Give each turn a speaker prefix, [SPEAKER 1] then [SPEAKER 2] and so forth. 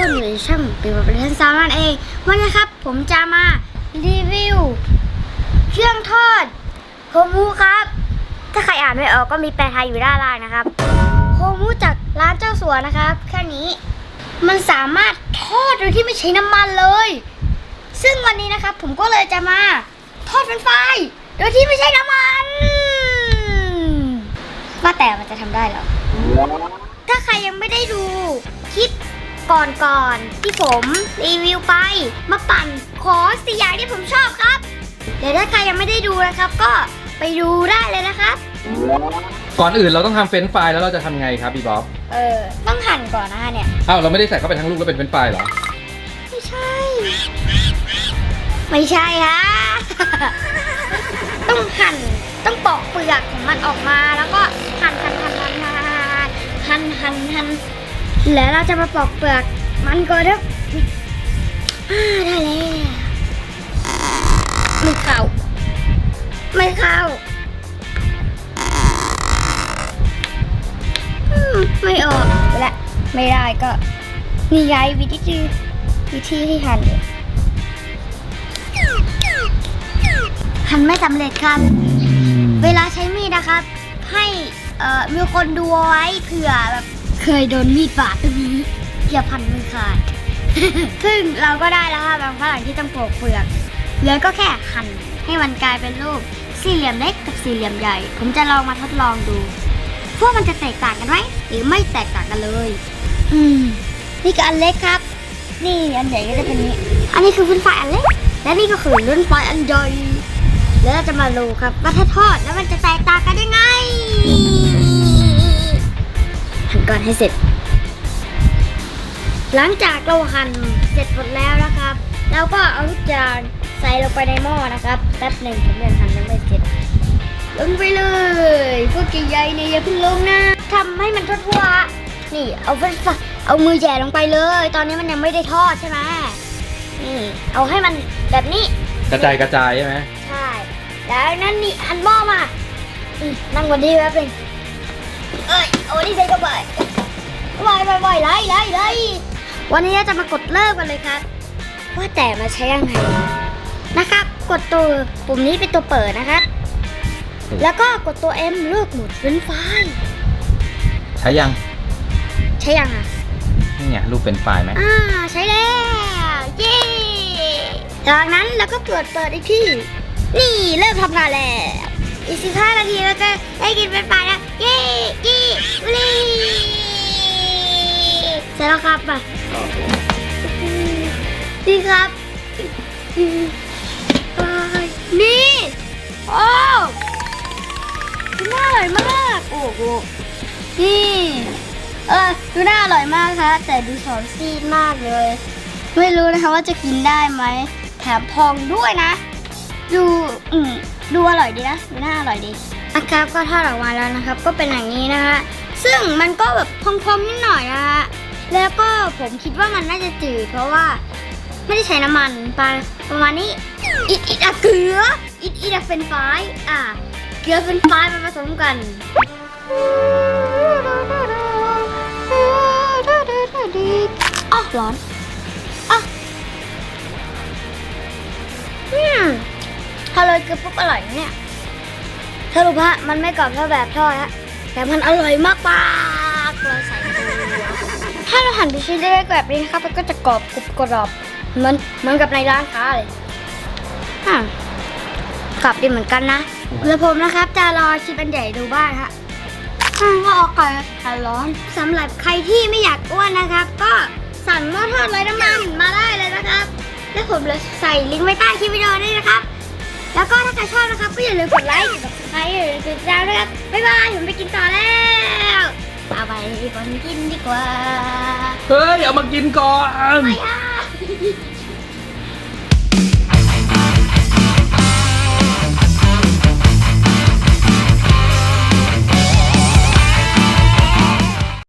[SPEAKER 1] ต้นอยู่ในช่างปีแบบเรียนซาวนั่นเอง วันนี้ครับ ผมจะมารีวิว เครื่องทอดโฮมูครับ ถ้าใครอ่านไม่ออกก็มีแปลไทยอยู่ด้านล่างนะครับโฮมูจากร้านเจ้าสัวนะครับ แค่นี้มันสามารถทอดโดยที่ไม่ใช้น้ำมันเลย ซึ่งวันนี้นะครับ ผมก็เลยจะมาทอดเฟรนช์ฟโดยที่ไม่ใช้น้ำมันว่าแต่มันจะทำได้หรอถ้าใครยังไม่ได้ดูคลิป ก่อนๆที่ผมรีวิวไปมาปั่นขอสี่อย่างที่ผมชอบครับ เดี๋ยวถ้าใครยังไม่ได้ดูนะครับ ก็ไปดูได้เลยนะครับ
[SPEAKER 2] ก่อนอื่นเราต้องทำเฟรนช์ฟรายแล้วเราจะทำไงครับพี่บ๊อบ
[SPEAKER 1] เออ ต้องหั่นก่อนนะคะเนี่ย
[SPEAKER 2] อ้าวเราไม่ได้ใส่เข้าไปทั้งลูกแล้วเป็นเฟรนช์ฟรายเหรอ
[SPEAKER 1] ไม่ใช่ ไม่ใช่ฮะ ต้องหั่นต้องปอกเปลือกของมันออกมาแล้วก็หั่นหั่นหั่นหั่นหั่นหั่นหั่นหั่น แล้วเราจะมาปอกเปลือกมันก่อนครับอ่าได้แล้วไม่เข้า ไม่เข้าอืมไม่ออกและไม่ได้ก็นี่ไงวิธีที่วิธีที่หั่นเลยหั่นไม่สำเร็จครับ เวลาใช้มีดนะครับ ให้เอ่อมีคนดูเอาไว้เผื่อแบบ เคยโดนมีดบาดตรงนี้อย่าพันมือขาด ซึ่งเราก็ได้แล้วค่ะบางฝรั่งที่ต้องปอกเปลือกเหลือก็แค่หั่นให้มันกลายเป็นรูปสี่เหลี่ยมเล็กกับสี่เหลี่ยมใหญ่ ผมจะลองมาทดลองดู พวกมันจะแตกต่างกันไหมหรือไม่แตกต่างกันเลย อืม นี่ก็อันเล็กครับ นี่อันใหญ่ก็จะเป็นนี้ อันนี้คือรุ่นไฟอันเล็ก และนี่ก็คือรุ่นไฟอันใหญ่แล้วเราจะมาดูครับว่าถ้าทอดแล้วมันจะแตกต่างกันยังไงหั่น ก่อนให้เสร็จ หลังจากเราหั่นเสร็จหมดแล้วนะครับ เราก็เอาทุกอย่างใส่ลงไปในหม้อนะครับ แป๊บหนึ่งผมยังหั่นยังไม่เสร็จ ลงไปเลย พวกใหญ่ๆเนี่ยอย่าเพิ่งลงนะทำให้มันทั่วๆนี่เอาเฟรนช์ฟรายเอามือแหย่ลงไปเลย ตอนนี้มันยังไม่ได้ทอดใช่ไหมนี่เอาให้มันแบบนี้
[SPEAKER 2] กระจายกระจายใช่ไหม
[SPEAKER 1] ใช่แล้วนั่นนี่หันหม้อมาอืมนั่งวันนี้แป๊บนึงเอ้ยโอ้นี่ใส่เข้าไปไวไวไวไล่ไล่ไล่วันนี้เราจะมากดเลิกกันเลยครับ ว่าแต่มาใช้ยังไงนะครับ กดตัวปุ่มนี้เป็นตัวเปิดนะครับ แล้วก็กดตัว M เลือกโหมดเฟรนช์ไฟล์
[SPEAKER 2] ใช้ยัง
[SPEAKER 1] ใช้ยังอะ
[SPEAKER 2] นี่ไงรูปเฟรนช์ฟรายไหม
[SPEAKER 1] อ่าใช้แล้ว เย้จากนั้นเราก็เปิดเปิดอีกที่ นี่เริ่มทำงานแล้วอีกสิบห้านาทีแล้วก็ได้กินเป็น แล้วครับมาดีครับนี่ โอ้ดูน่าอร่อยมาก โอ้โห นี่ เออดูน่าอร่อยมากคะแต่ดูสอนซีดมากเลย ไม่รู้นะคะว่าจะกินได้ไหม แถมพองด้วยนะ ดู อืมดูอร่อยดีนะ ดูน่าอร่อยดีนะครับ ก็ทอดออกมาแล้วนะครับ ก็เป็นอย่างนี้นะคะ ซึ่งมันก็แบบพองๆนิดหน่อยนะฮะ แล้วก็ผมคิดว่ามันน่าจะจืดเพราะว่าไม่ได้ใช้น้ำมันปะประมาณนี้อิดอิดอะเกลืออิดอิดอะเป็นไฟอะเกลือเป็นไฟมาผสมกันอ้าวร้อนอะอืมถ้าเลยเกลือปุ๊บอร่อยเนี่ยสรุปฮะมันไม่กรอบเท่าแบบทอดฮะแต่มันอร่อยมากปากเราใส่ ถ้าเราหั่นเป็นชิ้นเล็กๆแบบนี้นะครับมันก็จะกรอบกรุบกรอบเหมือนเหมือนกับในร้านค้าเลยอะกรอบดีเหมือนกันนะแล้วผมนะครับ จะรอชิ้นอันใหญ่ดูบ้างฮะอ่าก็ออกก่อนค่ร้อนสำหรับใครที่ไม่อยากอ้วนนะครับ ก็สั่งหม้อทอดไร้น้ำมันมาได้เลยนะครับ และผมจะใส่ลิงก์ไว้ใต้คลิปวิดีโอนี้นะครับ แล้วก็ถ้าใครชอบนะครับ ก็อย่าลืมกดไลค์กด subscribe อย่าลืมกดติดตามนะครับบ๊ายบายผมไปกินต่อแล้ว เอาไปก่อนกินดีกว่า
[SPEAKER 2] เฮ้ย เอามากินก่อน
[SPEAKER 1] ไม่เอา